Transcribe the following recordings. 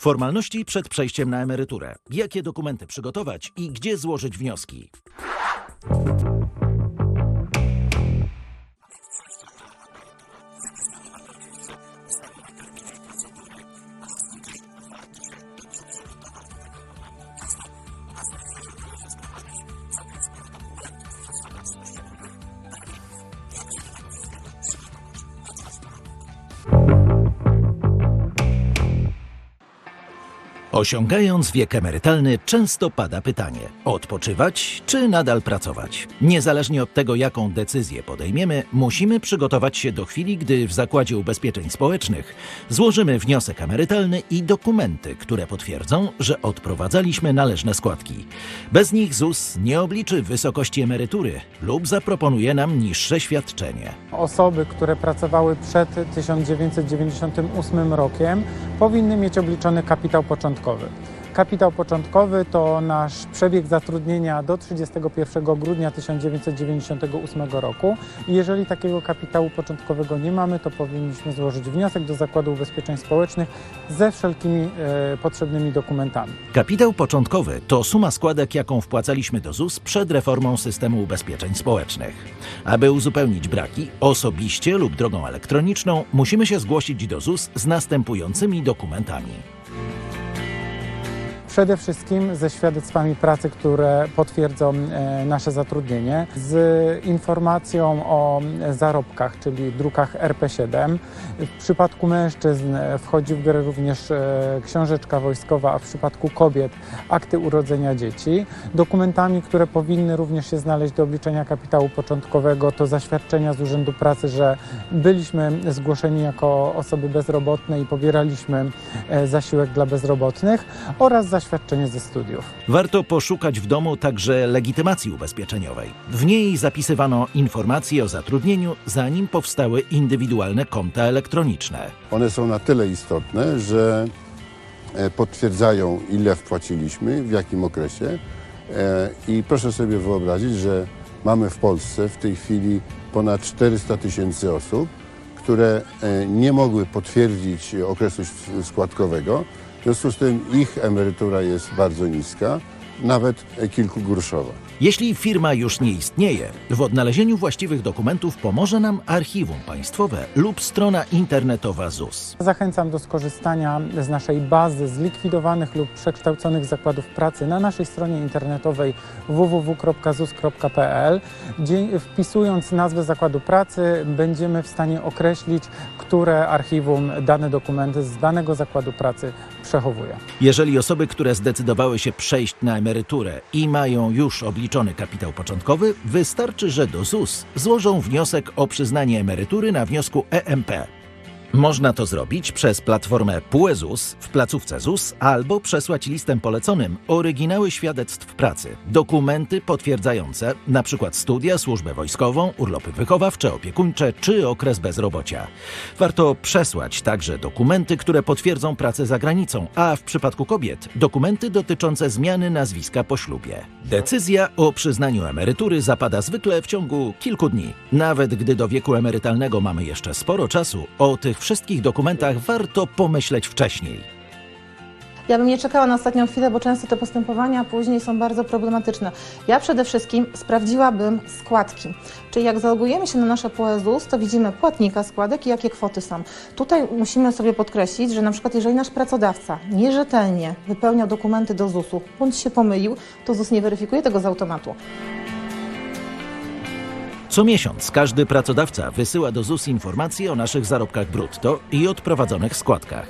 Formalności przed przejściem na emeryturę. Jakie dokumenty przygotować i gdzie złożyć wnioski? Osiągając wiek emerytalny, często pada pytanie: odpoczywać czy nadal pracować? Niezależnie od tego, jaką decyzję podejmiemy, musimy przygotować się do chwili, gdy w Zakładzie Ubezpieczeń Społecznych złożymy wniosek emerytalny i dokumenty, które potwierdzą, że odprowadzaliśmy należne składki. Bez nich ZUS nie obliczy wysokości emerytury lub zaproponuje nam niższe świadczenie. Osoby, które pracowały przed 1998 rokiem, powinny mieć obliczony kapitał początkowy. Kapitał początkowy to nasz przebieg zatrudnienia do 31 grudnia 1998 roku. Jeżeli takiego kapitału początkowego nie mamy, to powinniśmy złożyć wniosek do Zakładu Ubezpieczeń Społecznych ze wszelkimi e, potrzebnymi dokumentami. Kapitał początkowy to suma składek, jaką wpłacaliśmy do ZUS przed reformą systemu ubezpieczeń społecznych. Aby uzupełnić braki, osobiście lub drogą elektroniczną, musimy się zgłosić do ZUS z następującymi dokumentami. Przede wszystkim ze świadectwami pracy, które potwierdzą e, nasze zatrudnienie, z informacją o zarobkach, czyli drukach RP7. W przypadku mężczyzn e, wchodzi w grę również e, książeczka wojskowa, a w przypadku kobiet akty urodzenia dzieci. Dokumentami, które powinny również się znaleźć do obliczenia kapitału początkowego, to zaświadczenia z Urzędu Pracy, że byliśmy zgłoszeni jako osoby bezrobotne i pobieraliśmy zasiłek dla bezrobotnych oraz zaświadczenie ze studiów. Warto poszukać w domu także legitymacji ubezpieczeniowej. W niej zapisywano informacje o zatrudnieniu, zanim powstały indywidualne konta elektroniczne. One są na tyle istotne, że e, potwierdzają, ile wpłaciliśmy, w jakim okresie. E, I proszę sobie wyobrazić, że mamy w Polsce w tej chwili ponad 400 tysięcy osób, które e, nie mogły potwierdzić okresu składkowego. W związku z tym ich emerytura jest bardzo niska, nawet kilkugroszowa. Jeśli firma już nie istnieje, w odnalezieniu właściwych dokumentów pomoże nam archiwum państwowe lub strona internetowa ZUS. Zachęcam do skorzystania z naszej bazy zlikwidowanych lub przekształconych zakładów pracy na naszej stronie internetowej www.zus.pl. Wpisując nazwę zakładu pracy, będziemy w stanie określić, które archiwum dane dokumenty z danego zakładu pracy przechowuje. Jeżeli osoby, które zdecydowały się przejść na emeryturę i mają już obliczony kapitał początkowy, wystarczy, że do ZUS złożą wniosek o przyznanie emerytury na wniosku EMP. Można to zrobić przez platformę PUE-ZUS w placówce ZUS albo przesłać listem poleconym oryginały świadectw pracy, dokumenty potwierdzające np. studia, służbę wojskową, urlopy wychowawcze, opiekuńcze czy okres bezrobocia. Warto przesłać także dokumenty, które potwierdzą pracę za granicą, a w przypadku kobiet dokumenty dotyczące zmiany nazwiska po ślubie. Decyzja o przyznaniu emerytury zapada zwykle w ciągu kilku dni. Nawet gdy do wieku emerytalnego mamy jeszcze sporo czasu, o tych wszystkich dokumentach warto pomyśleć wcześniej. Ja bym nie czekała na ostatnią chwilę, bo często te postępowania później są bardzo problematyczne. Ja przede wszystkim sprawdziłabym składki. Czyli jak zalogujemy się na nasze POEZUS, to widzimy płatnika składek i jakie kwoty są. Tutaj musimy sobie podkreślić, że na przykład jeżeli nasz pracodawca nierzetelnie wypełniał dokumenty do ZUS-u bądź się pomylił, to ZUS nie weryfikuje tego z automatu. Co miesiąc każdy pracodawca wysyła do ZUS informacje o naszych zarobkach brutto i odprowadzonych składkach.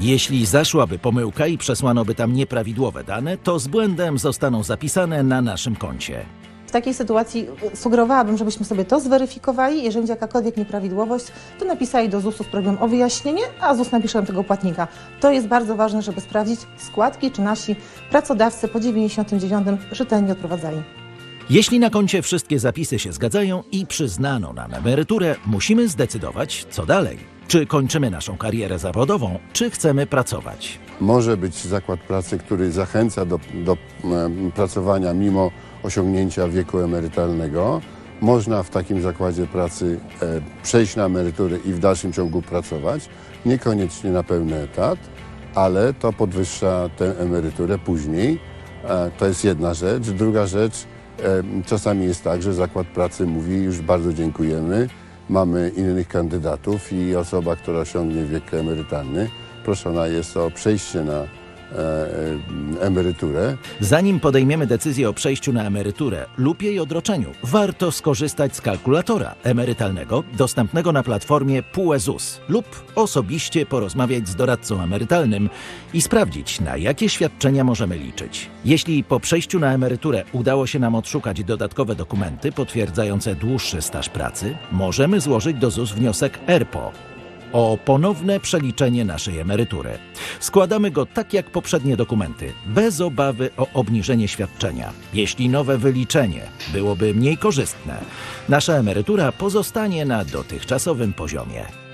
Jeśli zaszłaby pomyłka i przesłano by tam nieprawidłowe dane, to z błędem zostaną zapisane na naszym koncie. W takiej sytuacji sugerowałabym, żebyśmy sobie to zweryfikowali. Jeżeli będzie jakakolwiek nieprawidłowość, to napisali do ZUS-u z prośbą o wyjaśnienie, a ZUS napisze nam tego płatnika. To jest bardzo ważne, żeby sprawdzić składki, czy nasi pracodawcy po 99 rzetelnie odprowadzali. Jeśli na koncie wszystkie zapisy się zgadzają i przyznano nam emeryturę, musimy zdecydować, co dalej. Czy kończymy naszą karierę zawodową, czy chcemy pracować. Może być zakład pracy, który zachęca do, do em, pracowania mimo osiągnięcia wieku emerytalnego. Można w takim zakładzie pracy e, przejść na emeryturę i w dalszym ciągu pracować, niekoniecznie na pełny etat, ale to podwyższa tę emeryturę później. E, To jest jedna rzecz. Druga rzecz, e, czasami jest tak, że zakład pracy mówi już bardzo dziękujemy, mamy innych kandydatów i osoba, która osiągnie wiek emerytalny, proszona jest o przejście na emeryturę. Zanim podejmiemy decyzję o przejściu na emeryturę lub jej odroczeniu, warto skorzystać z kalkulatora emerytalnego dostępnego na platformie PUE-ZUS lub osobiście porozmawiać z doradcą emerytalnym i sprawdzić, na jakie świadczenia możemy liczyć. Jeśli po przejściu na emeryturę udało się nam odszukać dodatkowe dokumenty potwierdzające dłuższy staż pracy, możemy złożyć do ZUS wniosek ERPO o ponowne przeliczenie naszej emerytury. Składamy go tak jak poprzednie dokumenty, bez obawy o obniżenie świadczenia. Jeśli nowe wyliczenie byłoby mniej korzystne, nasza emerytura pozostanie na dotychczasowym poziomie.